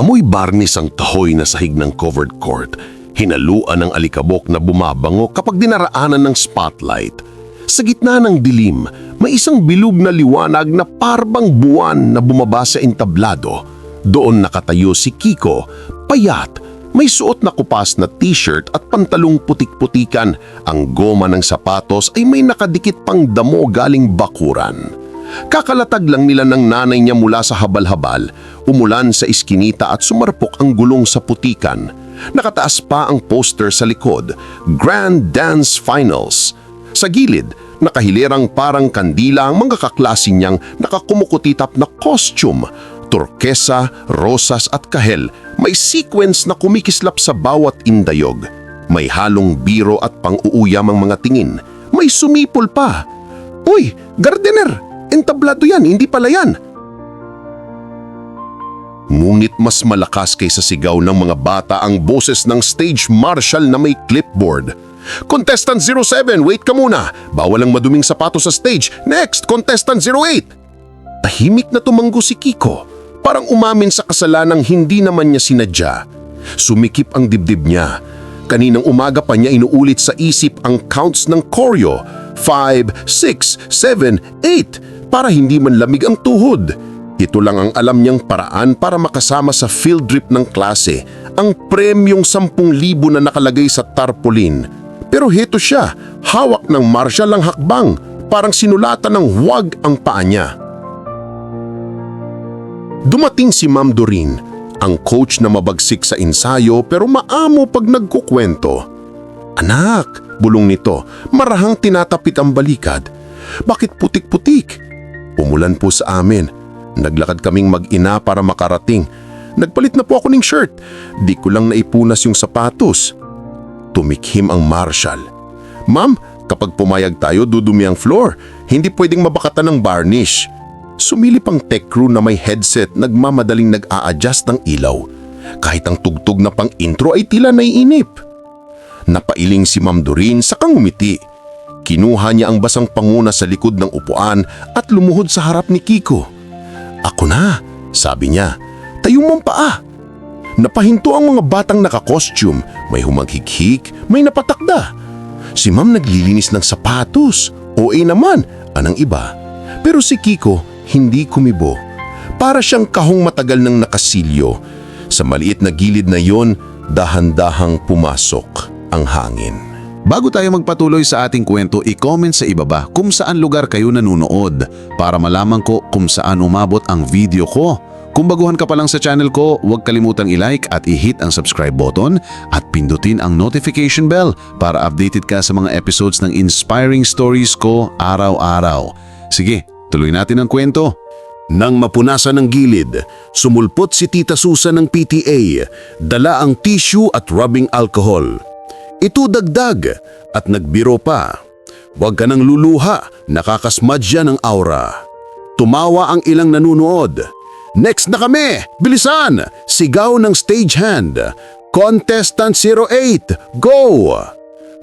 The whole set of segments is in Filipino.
Amoy barnis ang tahoy na sahig ng covered court. Hinaluan ng alikabok na bumabango kapag dinaraanan ng spotlight. Sa gitna ng dilim, may isang bilog na liwanag na parbang buwan na bumaba sa entablado. Doon nakatayo si Kiko, payat, may suot na kupas na t-shirt at pantalong putik-putikan. Ang goma ng sapatos ay may nakadikit pang damo galing bakuran. Kakalatag lang nila ng nanay niya mula sa habal-habal, umulan sa iskinita at sumarpok ang gulong sa putikan. Nakataas pa ang poster sa likod, Grand Dance Finals. Sa gilid, nakahilirang parang kandila ang mga kaklase niyang nakakumukutitap na costume, turkesa, rosas at kahel. May sequence na kumikislap sa bawat indayog. May halong biro at pang-uuyam ang mga tingin. May sumipol pa. Uy, gardener! Entablado yan, hindi pala yan. Ngunit mas malakas kaysa sigaw ng mga bata ang boses ng stage marshal na may clipboard. Contestant 07, wait ka muna. Bawal ang maduming sapatos sa stage. Next, contestant 08. Tahimik na tumanggo si Kiko. Parang umamin sa kasalanang hindi naman niya sinadya. Sumikip ang dibdib niya. Kaninang umaga pa niya inuulit sa isip ang counts ng choreo. 5, 6, 7, 8 para hindi man lamig ang tuhod. Ito lang ang alam niyang paraan para makasama sa field trip ng klase, ang premyong 10,000 na nakalagay sa tarpaulin. Pero heto siya, hawak ng marshal ang hakbang, parang sinulatan ng huwag ang paa niya. Dumating si Ma'am Doreen, ang coach na mabagsik sa ensayo pero maamo pag nagkukwento. Anak, bulong nito, marahang tinatapit ang balikad. Bakit putik-putik? Umulan po sa amin. Naglakad kaming mag-ina para makarating. Nagpalit na po ako ng shirt. Di ko lang naipunas yung sapatos. Tumikhim ang marshal. Ma'am, kapag pumayag tayo, dudumi ang floor. Hindi pwedeng mabakatan ng varnish. Sumilip ang tech crew na may headset nagmamadaling nag-a-adjust ng ilaw. Kahit ang tugtog na pang intro ay tila naiinip. Napailing si Ma'am Doreen sa kangumiti. Kinuha niya ang basang panguna sa likod ng upuan at lumuhod sa harap ni Kiko. Ako na, sabi niya. Tayo mong paa. Napahinto ang mga batang nakakostume, may humaghik-hik, may napatakda. Si ma'am naglilinis ng sapatos. OA naman, anang iba. Pero si Kiko hindi kumibo. Para siyang kahong matagal ng nakasilyo. Sa maliit na gilid na yon, dahan-dahang pumasok ang hangin. Bago tayo magpatuloy sa ating kwento, i-comment sa ibaba kung saan lugar kayo nanonood para malaman ko kung saan umabot ang video ko. Kung baguhan ka pa lang sa channel ko, huwag kalimutang i-like at i-hit ang subscribe button at pindutin ang notification bell para updated ka sa mga episodes ng inspiring stories ko araw-araw. Sige, tuloy natin ang kwento. Nang mapunasan ng gilid, sumulpot si Tita Susan ng PTA, dala ang tissue at rubbing alcohol. Ito dagdag at nagbiro pa. Huwag ka nang luluha, nakakasmadya ng aura. Tumawa ang ilang nanunood. Next na kami! Bilisan! Sigaw ng stagehand. Contestant 08, go!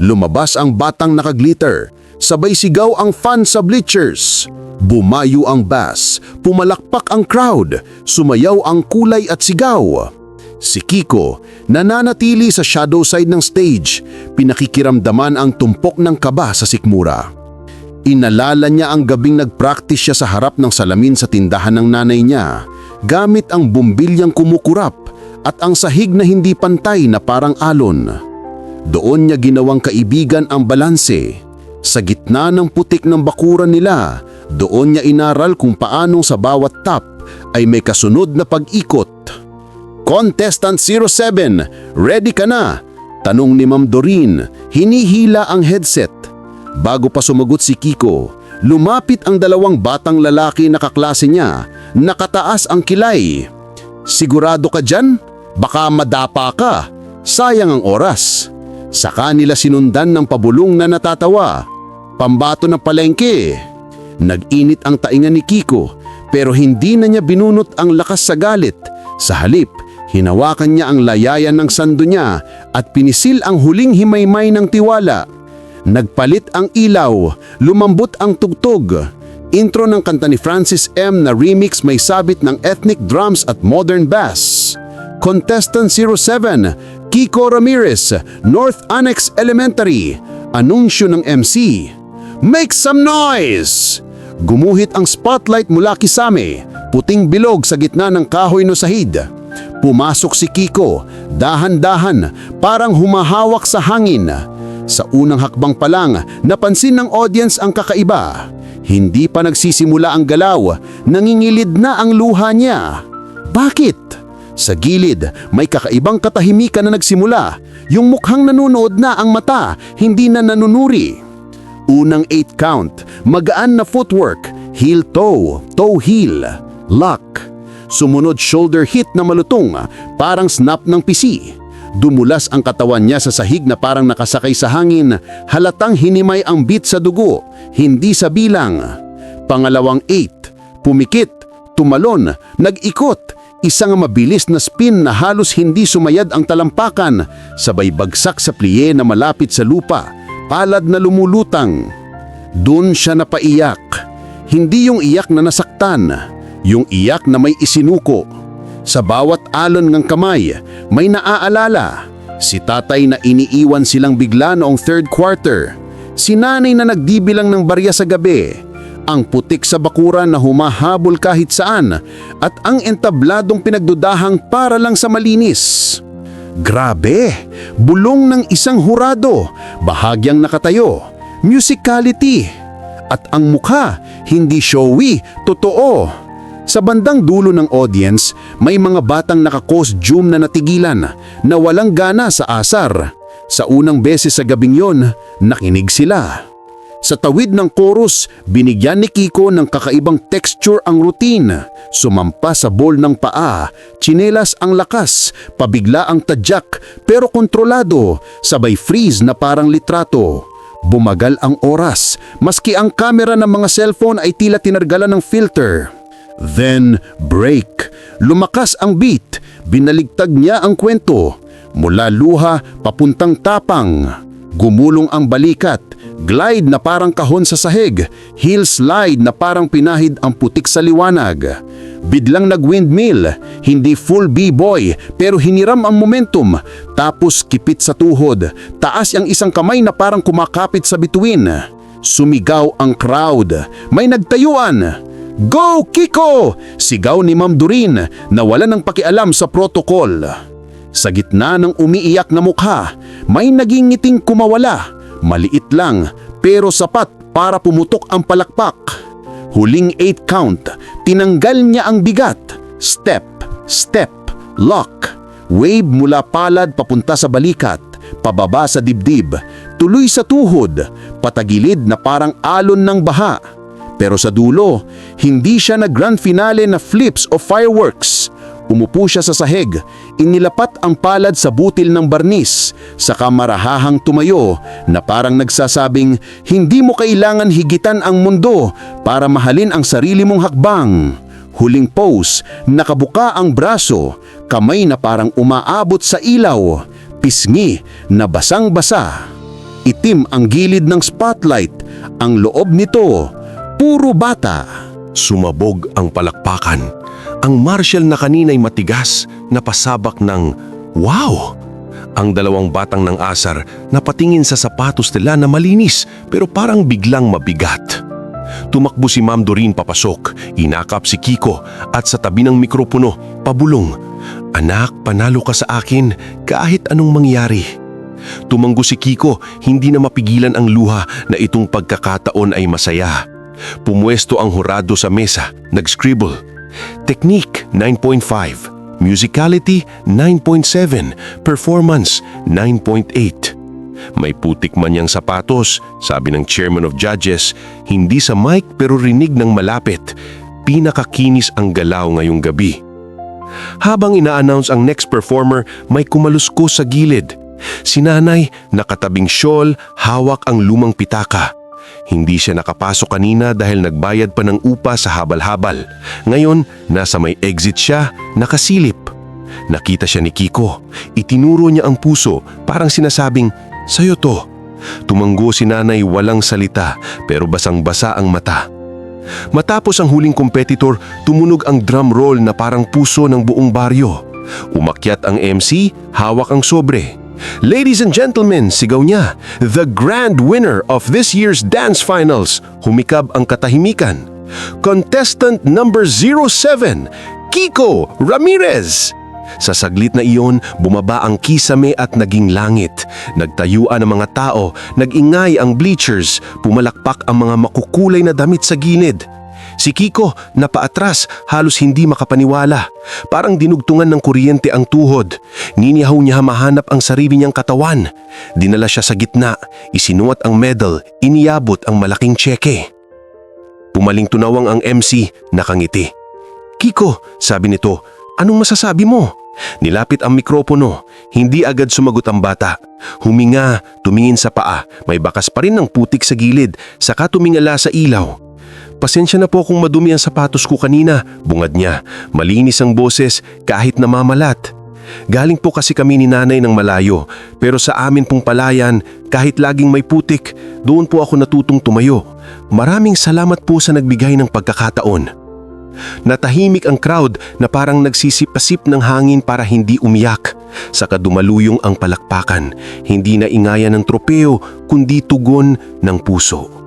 Lumabas ang batang nakaglitter. Sabay sigaw ang fan sa bleachers. Bumayo ang bass, pumalakpak ang crowd, sumayaw ang kulay at sigaw. Si Kiko, nananatili sa shadow side ng stage, pinakikiramdaman ang tumpok ng kaba sa sikmura. Inalala niya ang gabing nagpractice siya sa harap ng salamin sa tindahan ng nanay niya, gamit ang bumbilyang kumukurap at ang sahig na hindi pantay na parang alon. Doon niya ginawang kaibigan ang balanse. Sa gitna ng putik ng bakuran nila, doon niya inaral kung paanong sa bawat tap ay may kasunod na pag-ikot. Contestant 07, ready ka na? Tanong ni Ma'am Doreen, hinihila ang headset. Bago pa sumagot si Kiko, lumapit ang dalawang batang lalaki na kaklase niya, nakataas ang kilay. Sigurado ka dyan? Baka madapa ka. Sayang ang oras. Sa kanila sinundan ng pabulong na natatawa. Pambato ng palengke. Nag-init ang tainga ni Kiko pero hindi na niya binunot ang lakas sa galit. Sa halip, hinawakan niya ang layayan ng sando niya at pinisil ang huling himaymay ng tiwala. Nagpalit ang ilaw, lumambot ang tugtog. Intro ng kanta ni Francis M na remix may sabit ng ethnic drums at modern bass. Contestant 07, Kiko Ramirez, North Annex Elementary. Anunsyo ng MC. Make some noise! Gumuhit ang spotlight mula kisame, puting bilog sa gitna ng kahoy no sahid. Pumasok si Kiko, dahan-dahan, parang humahawak sa hangin. Sa unang hakbang pa lang, napansin ng audience ang kakaiba. Hindi pa nagsisimula ang galaw, nangingilid na ang luha niya. Bakit? Sa gilid, may kakaibang katahimikan na nagsimula. Yung mukhang nanonood na ang mata, hindi na nanunuri. Unang 8 count, magaan na footwork, heel toe, toe heel, lock. Sumunod shoulder hit na malutong, parang snap ng pisi. Dumulas ang katawan niya sa sahig na parang nakasakay sa hangin, halatang hinimay ang beat sa dugo, hindi sa bilang. Pangalawang 8, pumikit, tumalon, nag-ikot, isang mabilis na spin na halos hindi sumayad ang talampakan, sabay bagsak sa pliye na malapit sa lupa, palad na lumulutang. Doon siya napaiyak. Hindi yung iyak na nasaktan, yung iyak na may isinuko. Sa bawat alon ng kamay, may naaalala. Si tatay na iniiwan silang bigla noong third quarter. Si nanay na nagdibilang ng barya sa gabi. Ang putik sa bakuran na humahabol kahit saan at ang entabladong pinagdudahang para lang sa malinis. Grabe! Bulong ng isang hurado, bahagyang nakatayo, musicality. At ang mukha, hindi showy, totoo. Sa bandang dulo ng audience, may mga batang naka-costume na natigilan na walang gana sa asar. Sa unang beses sa gabing yon, nakinig sila. Sa tawid ng chorus, binigyan ni Kiko ng kakaibang texture ang routine. Sumampa sa bol ng paa, chinelas ang lakas, pabigla ang tadyak pero kontrolado, sabay freeze na parang litrato. Bumagal ang oras, maski ang kamera ng mga cellphone ay tila tinargalan ng filter. Then, break. Lumakas ang beat, binaligtag niya ang kwento. Mula luha, papuntang tapang. Gumulong ang balikat, glide na parang kahon sa sahig, heel slide na parang pinahid ang putik sa liwanag. Bidlang nag-windmill, hindi full b-boy pero hiniram ang momentum, tapos kipit sa tuhod, taas ang isang kamay na parang kumakapit sa bituin. Sumigaw ang crowd, may nagtayuan. Go Kiko! Sigaw ni Ma'am Durin na wala ng pakialam sa protocol. Sa gitna ng umiiyak na mukha, may naging ngiting kumawala. Maliit lang pero sapat para pumutok ang palakpak. Huling 8 count, tinanggal niya ang bigat. Step, step, lock. Wave mula palad papunta sa balikat, pababa sa dibdib, tuloy sa tuhod, patagilid na parang alon ng baha. Pero sa dulo, hindi siya na grand finale na flips o fireworks. Umupo siya sa sahig, inilapat ang palad sa butil ng barnis, saka marahahang tumayo na parang nagsasabing hindi mo kailangan higitan ang mundo para mahalin ang sarili mong hakbang. Huling pose, nakabuka ang braso, kamay na parang umaabot sa ilaw, pisngi na basang-basa. Itim ang gilid ng spotlight, ang loob nito, puro bata. Sumabog ang palakpakan. Ang martial na kanina'y matigas na pasabak ng wow! Ang dalawang batang ng asar napatingin sa sapatos nila na malinis pero parang biglang mabigat. Tumakbo si Ma'am Doreen papasok, inakap si Kiko at sa tabi ng mikropono, pabulong. Anak, panalo ka sa akin kahit anong mangyari. Tumanggo si Kiko, hindi na mapigilan ang luha na itong pagkakataon ay masaya. Pumwesto ang hurado sa mesa, nag-scribble. Technique 9.5, Musicality 9.7, Performance 9.8. May putik man niyang sapatos, sabi ng chairman of judges, hindi sa mic pero rinig ng malapit. Pinakakinis ang galaw ngayong gabi. Habang ina-announce ang next performer, may kumaluskos sa gilid. Si nanay, nakatabing shawl, hawak ang lumang pitaka. Hindi siya nakapasok kanina dahil nagbayad pa ng upa sa habal-habal. Ngayon, nasa may exit siya, nakasilip. Nakita siya ni Kiko. Itinuro niya ang puso, parang sinasabing, Sa'yo to. Tumanggo si nanay walang salita pero basang-basa ang mata. Matapos ang huling competitor, tumunog ang drum roll na parang puso ng buong baryo. Umakyat ang MC, hawak ang sobre. Ladies and gentlemen, sigaw niya, the grand winner of this year's dance finals, humikab ang katahimikan. Contestant number 07, Kiko Ramirez. Sa saglit na iyon, bumaba ang kisame at naging langit. Nagtayuan ang mga tao, nagingay ang bleachers, pumalakpak ang mga makukulay na damit sa gilid. Si Kiko, napaatras, halos hindi makapaniwala. Parang dinugtungan ng kuryente ang tuhod. Ninihaw niya mahanap ang sarili niyang katawan. Dinala siya sa gitna, isinuot ang medal, iniyabot ang malaking tseke. Pumaling tunawang ang MC, nakangiti. Kiko, sabi nito, anong masasabi mo? Nilapit ang mikropono, hindi agad sumagot ang bata. Huminga, tumingin sa paa, may bakas pa rin ng putik sa gilid, saka tumingala sa ilaw. Pasensya na po kung madumi ang sapatos ko kanina, bungad niya. Malinis ang boses kahit namamalat. Galing po kasi kami ni nanay ng malayo, pero sa amin pong palayan, kahit laging may putik, doon po ako natutong tumayo. Maraming salamat po sa nagbigay ng pagkakataon. Natahimik ang crowd na parang nagsisipasip ng hangin para hindi umiyak. Saka dumaluyong ang palakpakan, hindi na ingayan ng tropeo kundi tugon ng puso.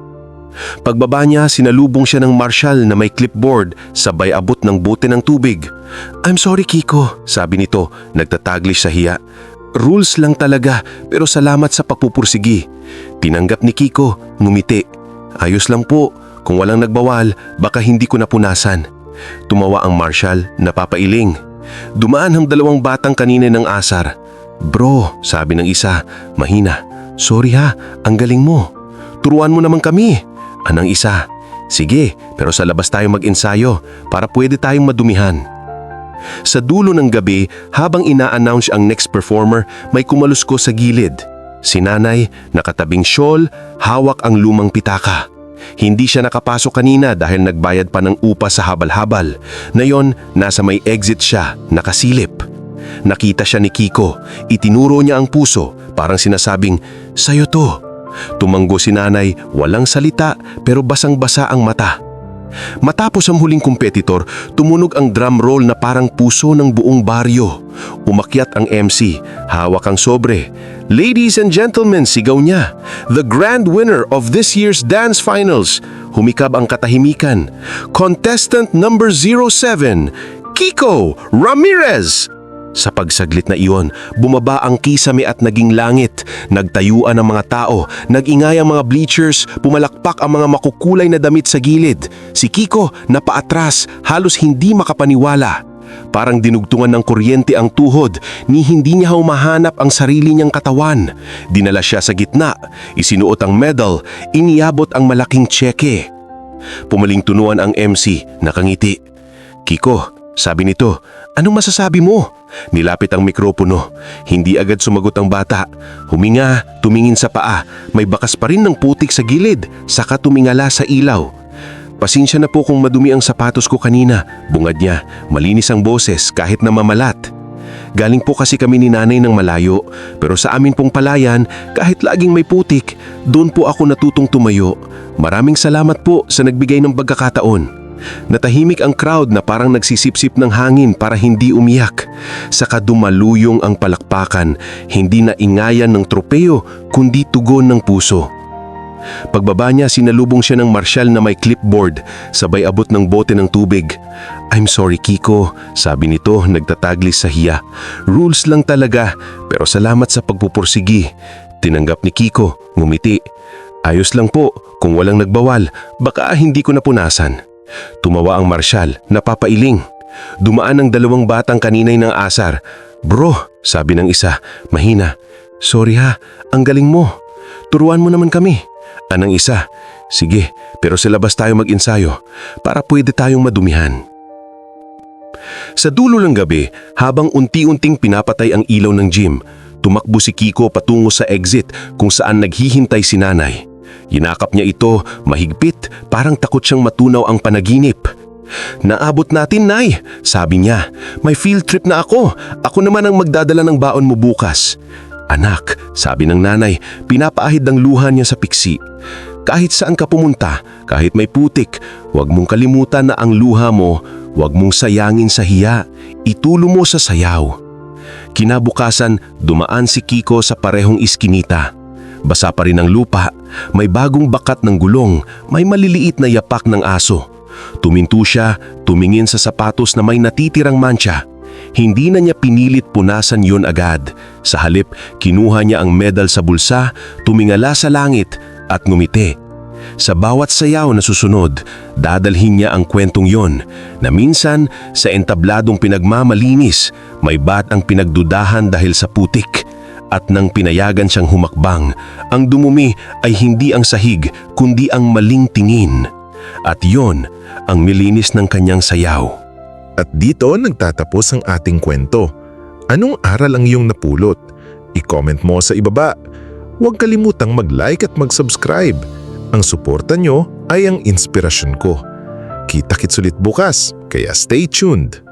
Pagbaba niya, sinalubong siya ng marshal na may clipboard sabay abot ng bote ng tubig. I'm sorry Kiko, sabi nito, nagtataglish sa hiya. Rules lang talaga pero salamat sa pagpupursigi. Tinanggap ni Kiko, ngumiti. Ayos lang po, kung walang nagbawal, baka hindi ko napunasan. Tumawa ang marshal, napapailing. Dumaan ang dalawang batang kanina ng asar. Bro, sabi ng isa, mahina. Sorry ha, ang galing mo. Turuan mo naman kami. Anang isa, sige, pero sa labas tayo mag-ensayo para pwede tayong madumihan. Sa dulo ng gabi, habang ina-announce ang next performer, may kumalusko sa gilid. Si nanay, nakatabing shawl, hawak ang lumang pitaka. Hindi siya nakapasok kanina dahil nagbayad pa ng upa sa habal-habal. Ngayon, nasa may exit siya, nakasilip. Nakita siya ni Kiko, itinuro niya ang puso, parang sinasabing, Sa'yo to. Tumanggo si nanay, walang salita pero basang-basa ang mata. Matapos ang huling kompetitor, tumunog ang drum roll na parang puso ng buong baryo. Umakyat ang MC, hawak ang sobre. Ladies and gentlemen, sigaw niya. The grand winner of this year's dance finals. Humikab ang katahimikan. Contestant number 07, Kiko Ramirez. Sa pagsaglit na iyon, bumaba ang kisame at naging langit. Nagtayuan ang mga tao, nagingay ang mga bleachers, pumalakpak ang mga makukulay na damit sa gilid. Si Kiko napaatras, halos hindi makapaniwala. Parang dinugtungan ng kuryente ang tuhod, ni hindi niya humahanap ang sarili niyang katawan. Dinala siya sa gitna, isinuot ang medal, iniyabot ang malaking tseke. Pumaling tunuan ang MC, nakangiti. Kiko, sabi nito, anong masasabi mo? Nilapit ang mikropono. Hindi agad sumagot ang bata. Huminga, tumingin sa paa. May bakas pa rin ng putik sa gilid, saka tumingala sa ilaw. Pasensya na po kung madumi ang sapatos ko kanina. Bungad niya, malinis ang boses kahit na mamalat. Galing po kasi kami ni nanay ng malayo, pero sa amin pong palayan, kahit laging may putik, doon po ako natutong tumayo. Maraming salamat po sa nagbigay ng pagkakataon. Natahimik ang crowd na parang nagsisipsip ng hangin para hindi umiyak. Saka dumaluyong ang palakpakan, hindi na ingayan ng tropeo kundi tugon ng puso. Pagbaba niya, sinalubong siya ng marshal na may clipboard, sabay abot ng bote ng tubig. I'm sorry Kiko, sabi nito nagtataglis sa hiya. Rules lang talaga, pero salamat sa pagpupursigi. Tinanggap ni Kiko, ngumiti. Ayos lang po, kung walang nagbawal, baka hindi ko napunasan. Tumawa ang marsyal, napapailing. Dumaan ang dalawang batang kaninay ng asar. Bro, sabi ng isa, mahina. Sorry ha, ang galing mo. Turuan mo naman kami. Anang isa, sige, pero sa labas tayo mag-ensayo para pwede tayong madumihan. Sa dulo ng gabi, habang unti-unting pinapatay ang ilaw ng gym, tumakbo si Kiko patungo sa exit kung saan naghihintay si nanay. Yinakap niya ito, mahigpit, parang takot siyang matunaw ang panaginip. Naabot natin, Nay, sabi niya. May field trip na ako. Ako naman ang magdadala ng baon mo bukas. Anak, sabi ng nanay, pinapaahid ang luha niya sa piksi. Kahit saan ka pumunta, kahit may putik, huwag mong kalimutan na ang luha mo, Huwag mong sayangin sa hiya, itulo mo sa sayaw. Kinabukasan, dumaan si Kiko sa parehong iskinita. Basa pa rin ang lupa, may bagong bakat ng gulong, may maliliit na yapak ng aso. Tuminto siya, tumingin sa sapatos na may natitirang mancha. Hindi na niya pinilit punasan yon agad. Sa halip, kinuha niya ang medal sa bulsa, tumingala sa langit at ngumiti. Sa bawat sayaw na susunod, dadalhin niya ang kwentong yon na minsan sa entabladong pinagmamalinis, may batang pinagdudahan dahil sa putik. At nang pinayagan siyang humakbang, ang dumumi ay hindi ang sahig kundi ang maling tingin. At yon ang milinis ng kanyang sayaw. At dito nagtatapos ang ating kwento. Anong aral ang iyong napulot? I-comment mo sa ibaba. Huwag kalimutang mag-like at mag-subscribe. Ang suporta nyo ay ang inspirasyon ko. Kita-kits ulit bukas, kaya stay tuned.